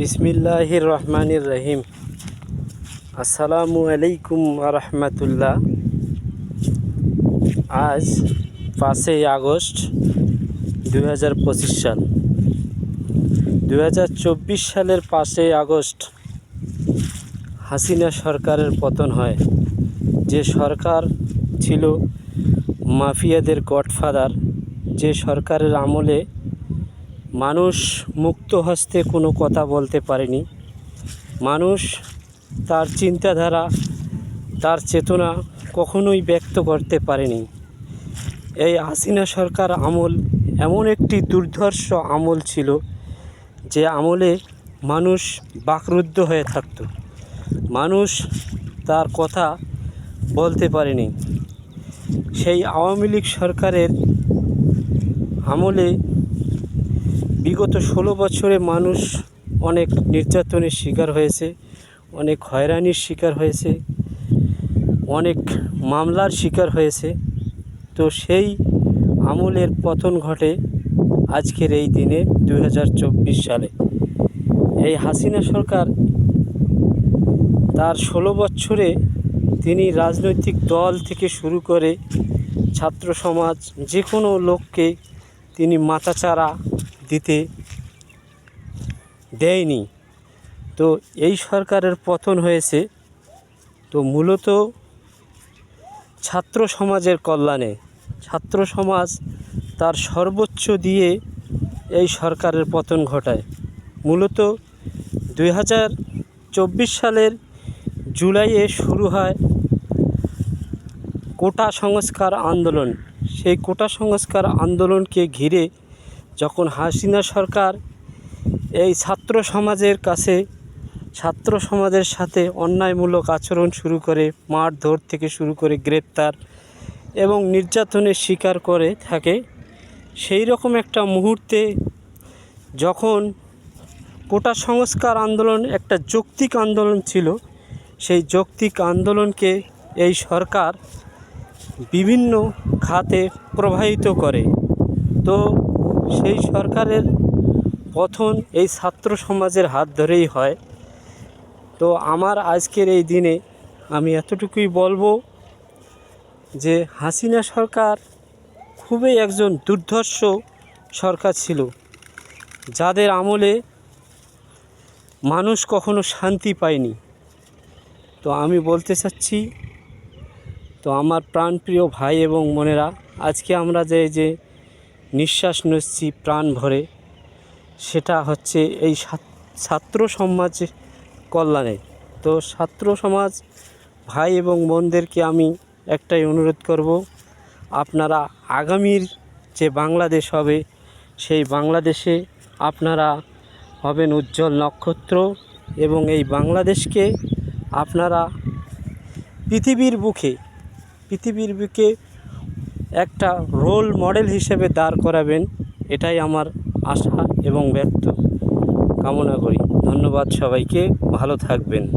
বিসমিল্লাহির রহমানির রহিম আসসালামু আলাইকুম রহমতুল্লাহ আজ পাঁচই আগস্ট দু হাজার পঁচিশ সাল। দু হাজার চব্বিশ সালের পাঁচই আগস্ট হাসিনা সরকারের পতন হয়। যে সরকার ছিল মাফিয়াদের গডফাদার, যে সরকারের আমলে মানুষ মুক্ত হস্তে কোনো কথা বলতে পারেনি। মানুষ তার চিন্তাধারা, তার চেতনা কখনোই ব্যক্ত করতে পারেনি। এই হাসিনা সরকার আমল এমন একটি দুর্ধর্ষ আমল ছিল যে আমলে মানুষ বাকরুদ্ধ হয়ে থাকতো। মানুষ তার কথা বলতে পারেনি। সেই আওয়ামী লীগ সরকারের আমলে বিগত ষোলো বছরে মানুষ অনেক নির্যাতনের শিকার হয়েছে, অনেক হয়রানির শিকার হয়েছে, অনেক মামলার শিকার হয়েছে। তো সেই আমলের পতন ঘটে আজকের এই দিনে দু হাজার চব্বিশ সালে। এই হাসিনা সরকার তার ষোলো বছরে তিনি রাজনৈতিক দল থেকে শুরু করে ছাত্র সমাজ যে কোনো লোককে তিনি মাথাচাড়া দিতে দেয়নি। তো এই সরকারের পতন হয়েছে। তো মূলত ছাত্র সমাজের কল্যাণে, ছাত্র সমাজ তার সর্বোচ্চ দিয়ে এই সরকারের পতন ঘটায়। মূলত দুই হাজার চব্বিশ সালের জুলাইয়ে শুরু হয় কোটা সংস্কার আন্দোলন। সেই কোটা সংস্কার আন্দোলনকে ঘিরে যখন হাসিনা সরকার এই ছাত্র সমাজের কাছে, ছাত্র সমাজের সাথে অন্যায়মূলক আচরণ শুরু করে, মারধর থেকে শুরু করে গ্রেপ্তার এবং নির্যাতনের শিকার করে থাকে, সেই রকম একটা মুহূর্তে যখন কোটা সংস্কার আন্দোলন একটা যৌক্তিক আন্দোলন ছিল, সেই যৌক্তিক আন্দোলনকে এই সরকার বিভিন্ন খাতে প্রবাহিত করে। তো সেই সরকারের পথন এই ছাত্র সমাজের হাত ধরেই হয়। তো আমার আজকের এই দিনে আমি এতটুকুই বলব যে হাসিনা সরকার খুবই একজন দুর্ধর্ষ সরকার ছিল, যাদের আমলে মানুষ কখনো শান্তি পায়নি। তো আমি বলতে চাচ্ছি, তো আমার প্রাণপ্রিয় ভাই এবং বোনেরা, আজকে আমরা যে যে নিঃশ্বাস নিচ্ছি প্রাণ ভরে সেটা হচ্ছে এই ছাত্র সমাজ কল্যাণে। তো ছাত্র সমাজ ভাই এবং বোনদেরকে আমি একটাই অনুরোধ করব, আপনারা আগামীর যে বাংলাদেশ হবে, সেই বাংলাদেশে আপনারা হবেন উজ্জ্বল নক্ষত্র এবং এই বাংলাদেশকে আপনারা পৃথিবীর বুকে পৃথিবীর বুকে একটা রোল মডেল হিসেবে দাঁড় করাবেন, এটাই আমার আশা এবং ব্যক্ত। কামনা করি। ধন্যবাদ সবাইকে। ভালো থাকবেন।